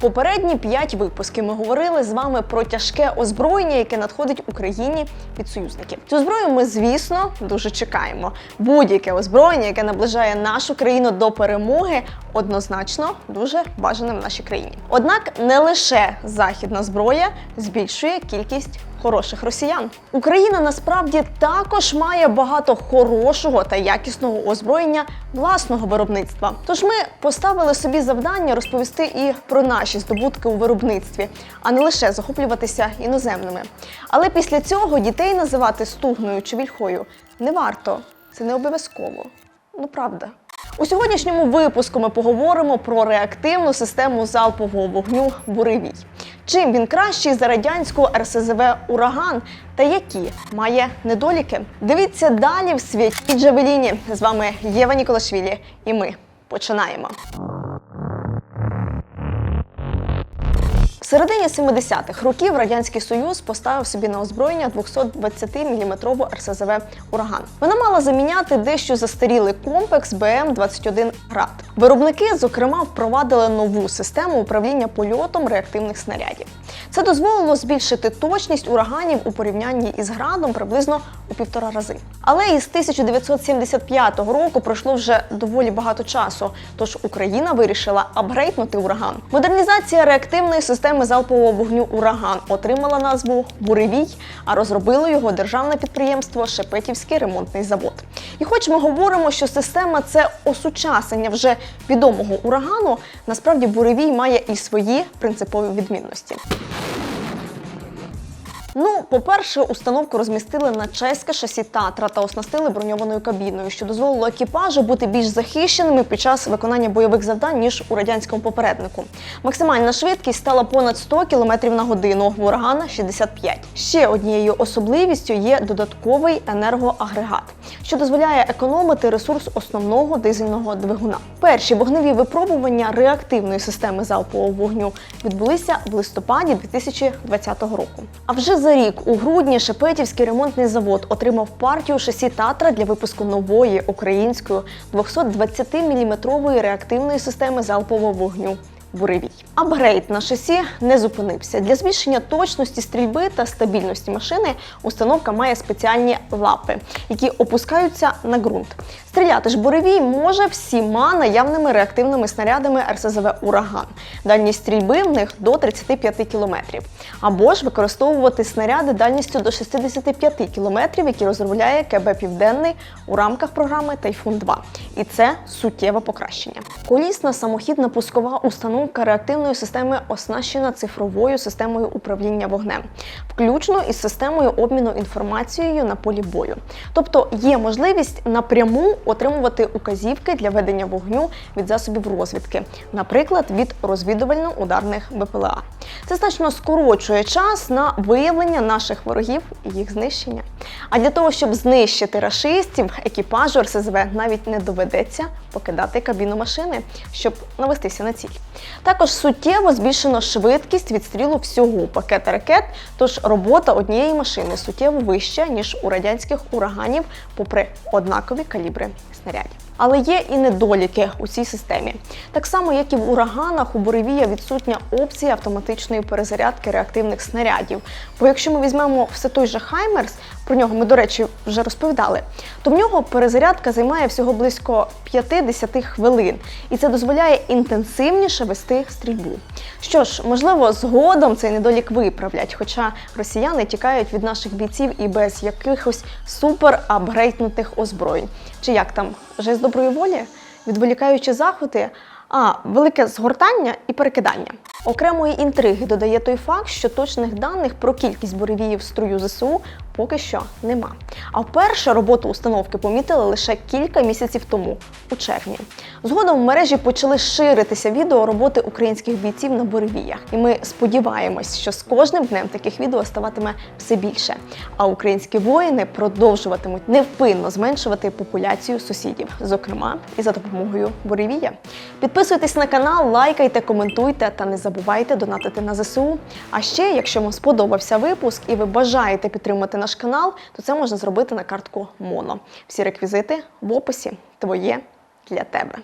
Попередні п'ять випусків ми говорили з вами про тяжке озброєння, яке надходить Україні від союзників. Цю зброю ми, звісно, дуже чекаємо. Будь-яке озброєння, яке наближає нашу країну до перемоги, однозначно дуже бажане в нашій країні. Однак не лише західна зброя збільшує кількість хороших росіян. Україна насправді також має багато хорошого та якісного озброєння власного виробництва. Тож ми поставили собі завдання розповісти і про наші здобутки у виробництві, а не лише захоплюватися іноземними. Але після цього дітей називати стугною чи вільхою не варто. Це не обов'язково. Ну правда. У сьогоднішньому випуску ми поговоримо про реактивну систему залпового вогню Буревій. Чим він кращий за радянську РСЗВ Ураган та які має недоліки? Дивіться далі в світі Джавеліні. З вами Єва Ніколашвілі, і ми починаємо. Середині 70-х років Радянський Союз поставив собі на озброєння 220-мм РСЗВ Ураган. Вона мала заміняти дещо застарілий комплекс БМ-21 Град. Виробники, зокрема, впровадили нову систему управління польотом реактивних снарядів. Це дозволило збільшити точність ураганів у порівнянні із градом приблизно у півтора рази. Але із 1975 року пройшло вже доволі багато часу. Тож Україна вирішила апгрейднути ураган. Модернізація реактивної системи залпового вогню Ураган отримала назву Буревій, а розробило його державне підприємство Шепетівський ремонтний завод. І хоч ми говоримо, що система це осучаснення вже відомого урагану, насправді буревій має і свої принципові відмінності. Ну, по-перше, установку розмістили на чеське шасі Татра та оснастили броньованою кабіною, що дозволило екіпажу бути більш захищеними під час виконання бойових завдань ніж у радянському попереднику. Максимальна швидкість стала понад 100 км на годину, в урагана 65. Ще однією особливістю є додатковий енергоагрегат, що дозволяє економити ресурс основного дизельного двигуна. Перші вогневі випробування реактивної системи залпового вогню відбулися в листопаді 2020 року. А вже за рік у грудні Шепетівський ремонтний завод отримав партію шасі Татра для випуску нової української 220-мм реактивної системи залпового вогню. Буревій. Апгрейд на шасі не зупинився. Для збільшення точності стрільби та стабільності машини установка має спеціальні лапи, які опускаються на ґрунт. Стріляти ж буревій може всіма наявними реактивними снарядами РСЗВ Ураган. Дальність стрільби в них до 35 км. Або ж використовувати снаряди дальністю до 65 км, які розробляє КБ Південний у рамках програми Тайфун 2. І це суттєве покращення. Колісна самохідна пускова установка реактивної системи оснащена цифровою системою управління вогнем, включно із системою обміну інформацією на полі бою. Тобто є можливість напряму отримувати указівки для ведення вогню від засобів розвідки, наприклад, від розвідувально-ударних БПЛА. Це значно скорочує час на виявлення наших ворогів і їх знищення. А для того, щоб знищити рашистів, екіпажу РСЗВ навіть не доведеться покидати кабіну машини, щоб навестися на ціль. Також суттєво збільшено швидкість відстрілу всього пакета ракет, тож робота однієї машини суттєво вища, ніж у радянських ураганів, попри однакові калібри снарядів. Але є і недоліки у цій системі. Так само, як і в ураганах, у буревія відсутня опція автоматичної перезарядки реактивних снарядів. Бо якщо ми візьмемо все той же Хаймерс, про нього ми, до речі, вже розповідали, то в нього перезарядка займає всього близько 5-10 хвилин, і це дозволяє інтенсивніше вести стрільбу. Що ж, можливо, згодом цей недолік виправлять, хоча росіяни тікають від наших бійців і без якихось супер апгрейднутих озброєнь. Чи як там, жест доброї волі, відволікаючи захвати, а велике згортання і перекидання. Окремої інтриги додає той факт, що точних даних про кількість буревіїв струю ЗСУ поки що нема. А вперше роботу установки помітили лише кілька місяців тому, у червні. Згодом в мережі почали ширитися відео роботи українських бійців на буревіях. І ми сподіваємось, що з кожним днем таких відео ставатиме все більше. А українські воїни продовжуватимуть невпинно зменшувати популяцію сусідів, зокрема і за допомогою буревія. Підписуйтесь на канал, лайкайте, коментуйте та не забувайте донатити на ЗСУ. А ще, якщо вам сподобався випуск і ви бажаєте підтримати наш канал, то це можна зробити на картку Моно. Всі реквізити в описі твоє для тебе.